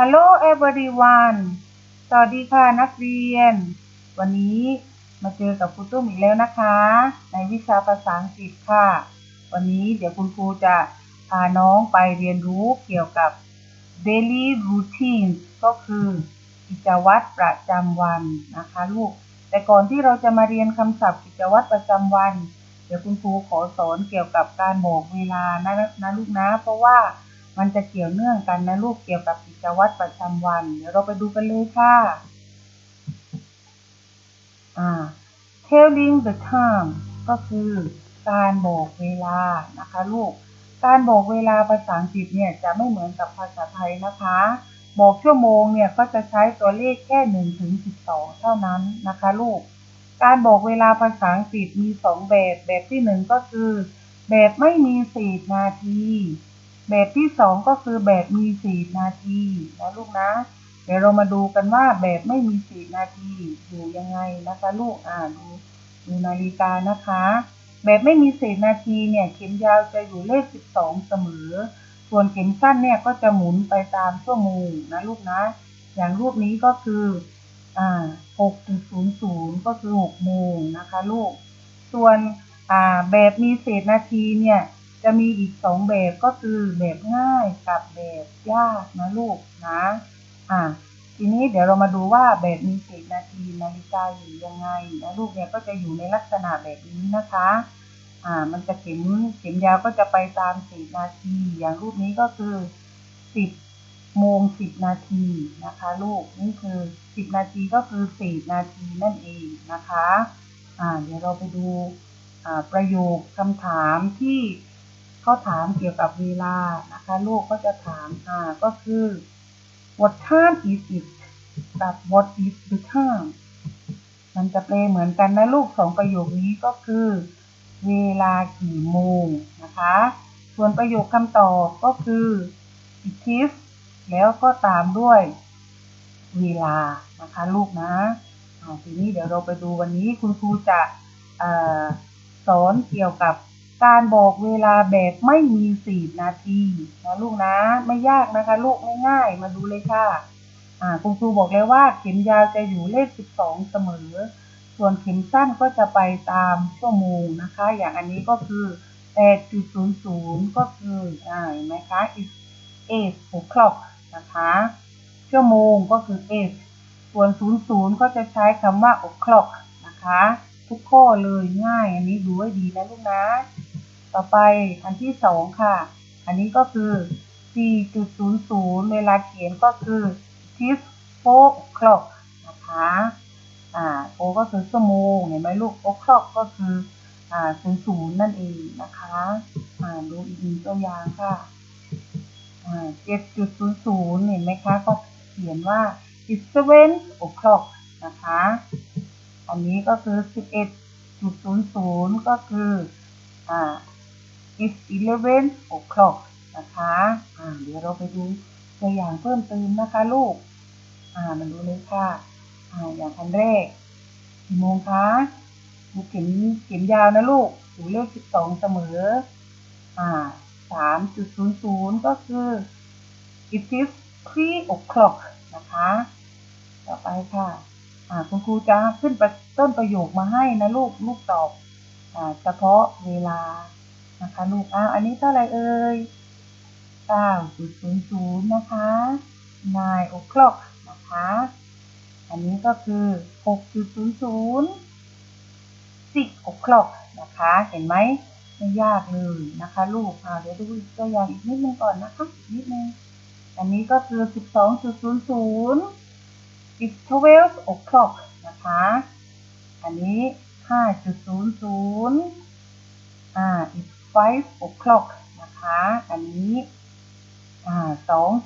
Hello everyone สวัสดีค่ะนักเรียน วันนี้มาเจอกับครูตุ้มอีกแล้วนะคะ ในวิชาภาษาอังกฤษค่ะ วันนี้เดี๋ยวคุณครูจะพาน้องไปเรียนรู้เกี่ยวกับ daily routine ก็คือกิจวัตรประจำวันนะคะลูก แต่ก่อนที่เราจะมาเรียนคำศัพท์กิจวัตรประจำวัน เดี๋ยวคุณครูขอสอนเกี่ยวกับการบอกเวลานะนะลูกนะ เพราะว่า มันจะเกี่ยวเนื่องกันนะลูกเกี่ยวกับกิจวัตรประจำวัน เดี๋ยวเราไปดูกันเลยค่ะ อ่า telling the time ก็คือการบอกเวลานะคะลูก การบอกเวลาภาษาอังกฤษเนี่ยจะไม่เหมือนกับภาษาไทยนะคะ บอกชั่วโมงเนี่ยก็จะใช้ตัวเลขแค่1ถึง12 เท่านั้นนะคะลูก การบอกเวลาภาษาอังกฤษมี 2 แบบ แบบที่ 1 ก็คือ แบบไม่มี 4 นาที แบบที่2ก็คือแบบมี4นาทีนะลูกนะ เดี๋ยวเรามาดูกันว่าแบบไม่มี4นาทีอยู่ยังไงนะคะลูกอ่าดูดูนาฬิกานะคะแบบไม่มี4นาทีเนี่ยเข็มยาวจะอยู่เลข12เสมอ ส่วนเข็มสั้นเนี่ยก็จะหมุนไปตามชั่วโมงนะลูกนะ อย่างรูปนี้ก็คืออ่า6.00ก็คือ6โมงนะคะลูก ส่วนอ่าแบบมีเศษนาทีเนี่ย จะมีอีก2แบบก็คือแบบง่ายกับแบบยากนะลูกนะอ่าทีนี้เดี๋ยวเรามาดูว่าแบบมีเศษนาทีนาฬิกาอยู่ยังไงนะลูกเนี่ยก็จะอยู่ในลักษณะแบบนี้นะคะ อ่า มันจะเข็มเข็มยาวก็จะไปตามเศษนาที อย่างรูปนี้ก็คือ10โมง10นาทีนะคะ ลูกนี่คือ10นาทีก็คือ4นาทีนั่นเองนะคะ อ่า เดี๋ยวเราไปดูอ่าประโยคคำถามที่ เขาถามเกี่ยวกับเวลานะคะลูกก็จะถามอ่าก็คือ what time is it กับ what is the time มันจะแปลเหมือนกันนะลูกสองประโยคนี้ก็คือ เวลากี่โมงนะคะ ส่วนประโยคคำตอบก็คือ it is แล้วก็ตามด้วยเวลานะคะลูกนะทีนี้เดี๋ยวเราไปดูวันนี้คุณครูจะอสอนเกี่ยวกับ การบอกเวลาแบบไม่มีสี่นาทีนะลูกนะ ไม่ยากนะคะ ลูกง่ายๆมาดูเลยค่ะคุณครูบอกเลยว่าเข็มยาวจะอยู่เลข 12 เสมอ ส่วนเข็มสั้นก็จะไปตามชั่วโมงนะคะ อย่างอันนี้ก็คือ8.00 ก็คืออ่าเห็นไหมคะ is 8 o'clock นะคะ ชั่วโมงก็คือ 8 ส่วน 00 ก็จะใช้คำว่า o'clock นะคะ ทุกข้อเลยง่าย อันนี้ดูให้ดีนะลูกนะ ต่อไปอันที่2ค่ะ อันนี้ก็คือ 4.00 เวลาเขียนก็คือ is 4 o'clock นะคะ อ่าโก็คือชั่วโมง เห็นไหมลูก o'clock ก็คือ อ่า00นั่นเองนะคะ อ่าดูอีกหนึ่งตัวอย่างค่ะ7.00 เห็นไหมคะ ก็เขียนว่า it's seven o'clock นะคะ อันนี้ก็คือ 11.00 ก็คือ อ่า it's eleven o'clock นะคะอ่าเดี๋ยวเราไปดูตัวอย่างเพิ่มเติมนะคะลูก อ่ามาดูเลยค่ะอ่าอย่างอันแรกกี่โมงคะดูเข็มเข็มยาวนะลูกอยู่เลข 12 เสมอ อ่า 3.00 ก็คือ it is three o'clock นะคะ ต่อไปค่ะ อ่า คุณครูจะขึ้นต้นประโยคมาให้นะลูก ลูกตอบ อ่า เฉพาะเวลา นะคะลูกอ่าอันนี้เท่าไรเอ่ย9.00นะคะ nine o'clock นะคะ อันนี้ก็คือ6.00 six o'clock นะคะ เห็นไหมไม่ยากเลยนะคะ ลูกอ่าเดี๋ยวดูตัวอย่างอีกนิดนึงก่อนนะคะนิดนึงอันนี้ก็คือ 12.00 it's 12 o'clock นะคะ อันนี้ 5.00 อ่า it's 5 o'clock นะคะ อันนี้อ่า2.00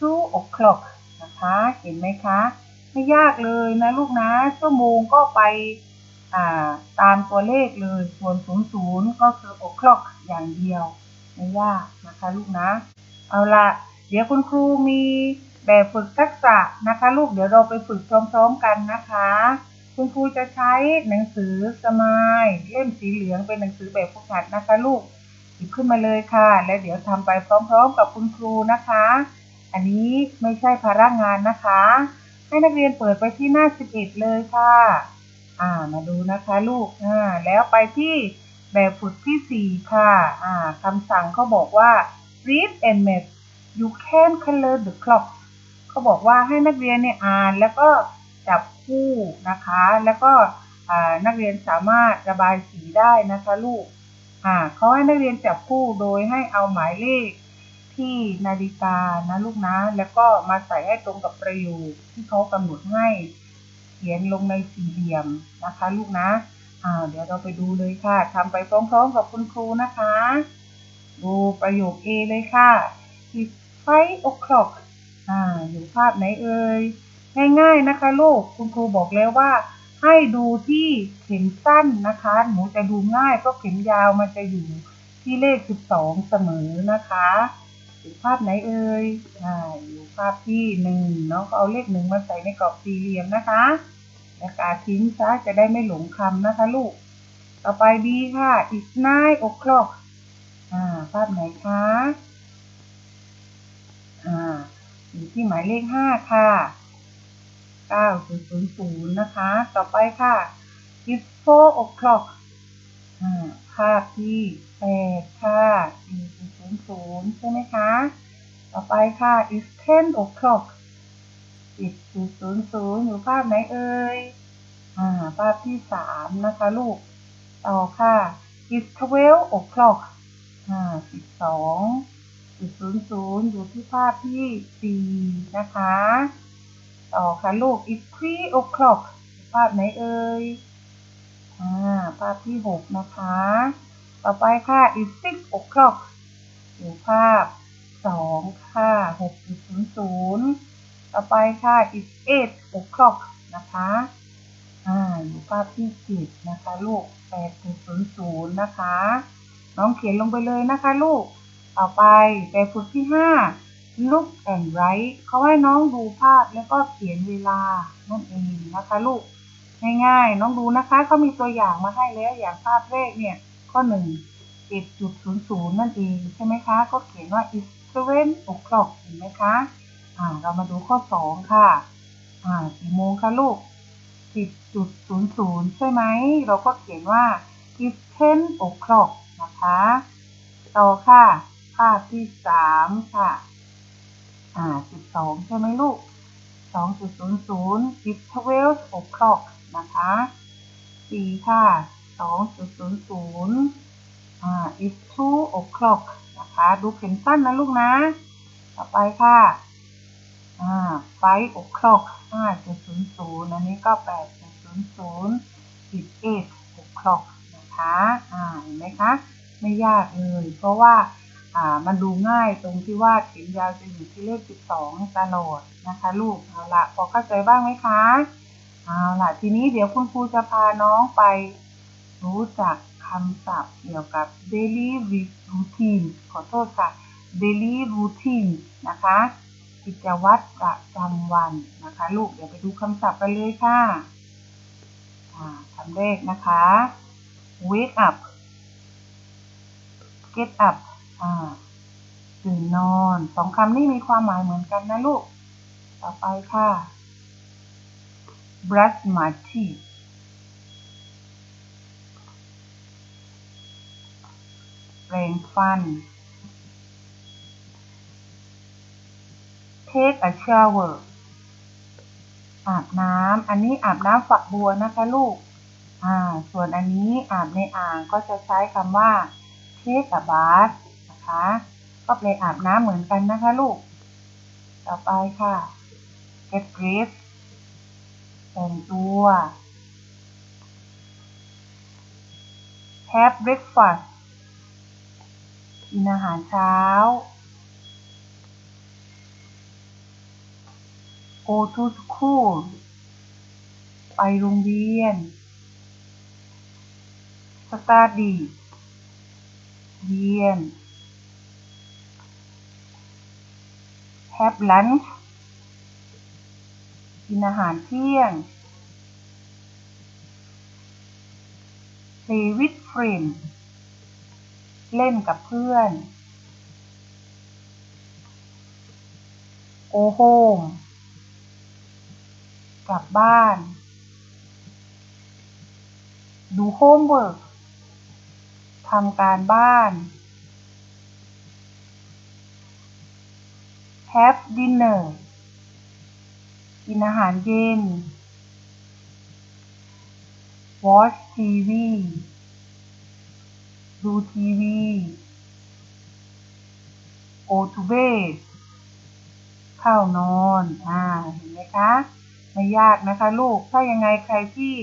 2 o'clock นะคะ เห็นไหมคะ ไม่ยากเลยนะลูกนะ ชั่วโมงก็ไปตามตัวเลขเลย ส่วน00ก็คือ o'clock อย่างเดียว ไม่ยากนะคะลูกนะ เอาละเดี๋ยวคุณครูมีแบบฝึกทักษะนะคะ ลูก เดี๋ยวเราไปฝึกพร้อมๆกันนะคะ คุณครูจะใช้หนังสือสมายเล่มสีเหลืองเป็นหนังสือแบบฝึกหัดนะคะลูกหยิบขึ้นมาเลยค่ะ และเดี๋ยวทำไปพร้อม ๆ กับคุณครูนะคะ อันนี้ไม่ใช่ภาระงานนะคะ ให้นักเรียนเปิดไปที่หน้า 11 เลยค่ะ อ่ามาดูนะคะลูกอ่าแล้วไปที่แบบฝึกที่ 4 ค่ะอ่าคำสั่งเขาบอกว่า read and map you can color the clock เขาบอกว่าให้นักเรียนเนี่ยอ่านแล้วก็ จับคู่นะคะ แล้วก็นักเรียนสามารถระบายสีได้นะคะลูกเขาให้นักเรียนจับคู่โดยให้เอาหมายเลขที่นาฬิกานะลูกนะ แล้วก็มาใส่ให้ตรงกับประโยคที่เขากำหนดให้เขียนลงในสี่เหลี่ยมนะคะ ลูกนะอ่าเดี๋ยวเราไปดูเลยค่ะทำไปพร้อมๆกับคุณครูนะคะ ดูประโยค A เลยค่ะ It's five o'clock อ่าอยู่ภาพไหนเอ่ย ง่ายๆนะคะลูกคุณครูบอกแล้วว่า ให้ดูที่เข็มสั้นนะคะ หนูจะดูง่ายเพราะเข็มยาวมันจะอยู่ที่เลข 12 เสมอนะคะอยู่ภาพไหนเอ่ยอ่าอยู่ภาพที่หนึ่งเนาะก็เอาเลขหนึ่งมาใส่ในกรอบสี่เหลี่ยมนะคะแล้วกาทิ้งซะจะได้ไม่หลงคำนะคะลูก ต่อไปดีค่ะ it's nine o'clock อ่า ภาพไหนคะ อ่าอยู่ที่หมายเลขห้าค่ะ 9.00 นะคะ ต่อไปค่ะ it's four o'clock ภาพที่แปดค่ะ 4.00 ใช่ไหมคะ ต่อไปค่ะ it's ten o'clock 10.00 อยู่ภาพไหนเอ่ยภาพที่สามนะคะลูก ต่อค่ะ it's twelve o'clock อ่าสิบสอยู่ที่ภาพที่สี่นะคะ ต่อค่ะลูก it's three o'clock ภาพไหนเอ่ย อ่า ภาพที่หกนะคะ ต่อไปค่ะ it's six o'clock อยู่ภาพสองค่ะหกจุดศูนย์ศูนย์ต่อไปค่ะ it's eight o'clock นะคะ อ่า อยู่ภาพที่เจ็ดนะคะ ลูกแปดศูนย์ศูนย์นะคะ น้องเขียนลงไปเลยนะคะลูก ต่อไปแบบฝึกที่ห้า look and write เขาให้น้องดูภาพแล้วก็เขียนเวลานั่นเองนะคะลูกง่ายๆ น้องดูนะคะเขามีตัวอย่างมาให้แล้วอย่างภาพแรกเนี่ย ข้อหนึ่งเจ็ดจุดศูนย์ศูนย์นั่นเองใช่ไหมคะ ก็เขียนว่า is seven o'clock เห็นไหมคะ อ่า เรามาดูข้อสองค่ะ อ่ากี่โมงคะลูกสิบจุดศูนย์ศูนย์ใช่ไหม เราก็เขียนว่า is ten o'clock นะคะ ต่อค่ะ ภาพที่สามค่ะ อ่าสิบสองใช่ไหมลูกสองจุดศูนย์ศูนย์ it's twelve o'clock นะคะสี่ค่ะสองจุดศูนย์ศูนย์อ่า it's two o'clock นะคะ ดูเข็มสั้นนะลูกนะ ต่อไปค่ะ อ่า five o'clock ห้าจุดศูนย์ศูนย์อันนี้ก็แปดจุดศูนย์ศูนย์ it's eight o'clock นะคะ อ่า เห็นไหมคะ ไม่ยากเลย เพราะว่า มันดูง่ายตรงที่ว่าเข็มยาวจะอยู่ที่เลข 12ตลอดนะคะลูกเอาละพอเข้าใจบ้างไหมคะเอาละทีนี้เดี๋ยวคุณครูจะพาน้องไปรู้จักคำศัพท์เกี่ยวกับ daily routine ขอโทษค่ะ daily routine นะคะ กิจวัตรประจำวันนะคะ ลูกเดี๋ยวไปดูคำศัพท์กันเลยค่ะคำแรกนะคะ wake up get up อ่าตื่นนอนสองคำนี้มีความหมายเหมือนกันนะลูก ต่อไปค่ะ brush my teeth แปรงฟัน take a shower อาบน้ำ อันนี้อาบน้ำฝักบัวนะคะลูก อ่า ส่วนอันนี้อาบในอ่างก็จะใช้คำว่า take a bath ก็แปลอาบน้ำเหมือนกันนะคะลูก ต่อไปค่ะ get dressed แต่งตัว have breakfast กินอาหารเช้า go to school ไปโรงเรียน study เรียน have lunch กินอาหารเที่ยง play with friends เล่นกับเพื่อน go home กลับบ้าน ดู homework ทำการบ้าน have dinner กินอาหารเย็น watch TV ดูทีวี go to bed เข้านอน อ่า เห็นไหมคะ ไม่ยากนะคะลูก ถ้ายังไงใครที่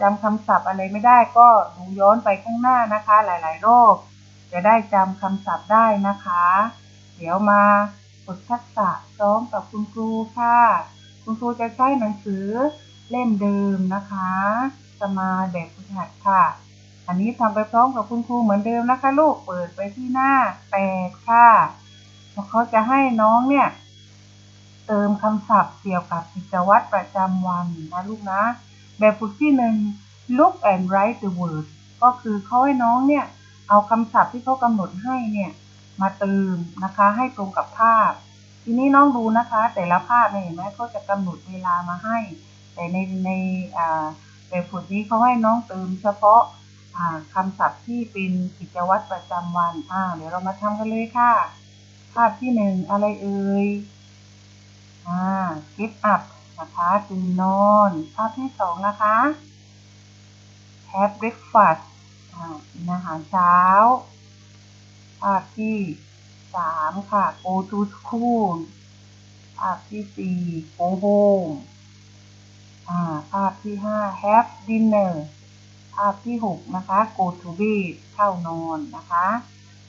จำคำศัพท์อะไรไม่ได้ก็ดูย้อนไปข้างหน้านะคะ หลาย ๆ รอบ จะได้จำคำศัพท์ได้นะคะ เดี๋ยวมา ฝึกทักษะซ้อมกับคุณครูค่ะ คุณครูจะใช้หนังสือเล่มเดิมนะคะ สมาแบบฝึกหัดค่ะ อันนี้ทำไปพร้อมกับคุณครูเหมือนเดิมนะคะ ลูกเปิดไปที่หน้าแปดค่ะเขาจะให้น้องเนี่ย เติมคำศัพท์เกี่ยวกับกิจวัตรประจำวันนะลูกนะ แบบฝึกที่หนึ่ง look and write the word ก็คือเขาให้น้องเนี่ย เอาคำศัพท์ที่เขากำหนดให้เนี่ย มาเติมนะคะให้ตรงกับภาพ ทีนี้น้องดูนะคะ แต่ละภาพเนี่ยเห็นไหมเขาจะกำหนดเวลามาให้ แต่ในในแบบฝึกนี้เขาให้น้องเติมเฉพาะคำศัพท์ที่เป็นกิจวัตรประจำวันอ่าเดี๋ยวเรามาทำกันเลยค่ะ ภาพที่หนึ่งอะไรเอ่ยอ่า get up นะคะตื่นนอน ภาพที่สองนะคะ have breakfast อ่ากินอาหารเช้า ภาพที่สามค่ะ go to school ภาพที่สี่ go home อ่าภาพที่ห้า have dinner ภาพที่หกนะคะ go to bed เข้านอนนะคะ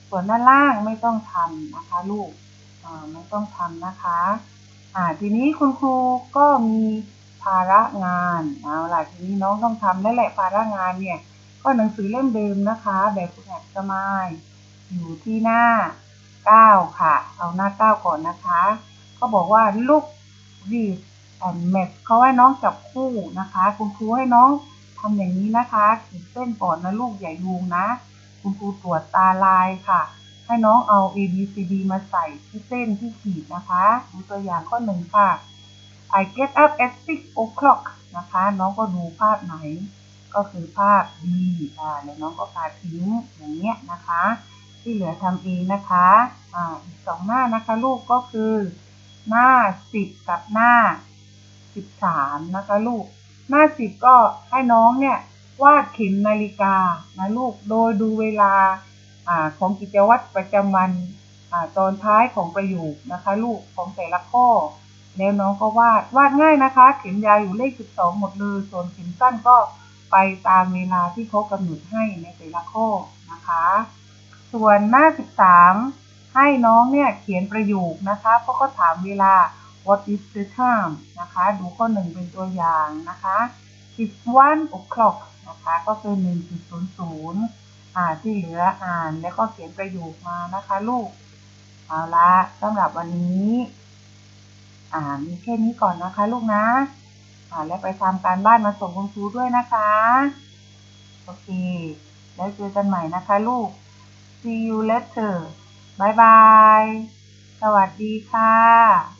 ส่วนด้านล่างไม่ต้องทำนะคะลูกอ่าไม่ต้องทำนะคะอ่าทีนี้คุณครูก็มีภาระงานเอาล่ะทีนี้น้องต้องทำแล้วแหละภาระงานเนี่ย ก็หนังสือเล่มเดิมนะคะ แบบฝึกหัดสมาย อยู่ที่หน้า 9 ค่ะ เอาหน้า 9 ก่อนนะคะ ก็บอกว่า look read and map เขาให้น้องจับคู่นะคะ คุณครูให้น้องทำอย่างนี้นะคะขีดเส้นก่อนนะลูกใหญ่ยุงนะ คุณครูตรวจตาลายค่ะ ให้น้องเอา A B C D มาใส่ที่เส้นที่ขีดนะคะดูตัวอย่างข้อหนึ่งค่ะ I get up at six o'clock นะคะ น้องก็ดูภาพไหน ก็คือภาพ B อ่าเดี๋ยวน้องก็พาทิ้งอย่างเงี้ยนะคะ ที่เหลือทำเองนะคะอ่าอีกสองหน้านะคะลูกก็คือ หน้าสิบกับหน้าสิบสามนะคะลูก หน้าสิบก็ให้น้องเนี่ยวาดเข็มนาฬิกานะลูกโดยดูเวลาอ่าของกิจวัตรประจำวันอ่าตอนท้ายของประโยคนะคะ ลูกของแต่ละข้อ แล้วน้องก็วาดวาดง่ายนะคะ เข็มยาวอยู่เลขสิบสองหมดเลยส่วนเข็มสั้นก็ไปตามเวลาที่เขากำหนดให้ในแต่ละข้อนะคะ ส่วนหน้าสิบสามให้น้องเนี่ยเขียนประโยคนะคะเพราะเขาถามเวลา what is the time นะคะ ดูข้อหนึ่งเป็นตัวอย่างนะคะ it's one o'clock นะคะ ก็คือหนึ่งจุดศูนย์ศูนย์อ่า ที่เหลืออ่านแล้วก็เขียนประโยคมานะคะลูก เอาละสำหรับวันนี้อ่ามีแค่นี้ก่อนนะคะลูกนะ อ่าแล้วไปทำการบ้านมาส่งคุณครูด้วยนะคะ โอเค แล้วเจอกันใหม่นะคะลูก see you later บายบาย สวัสดีค่ะ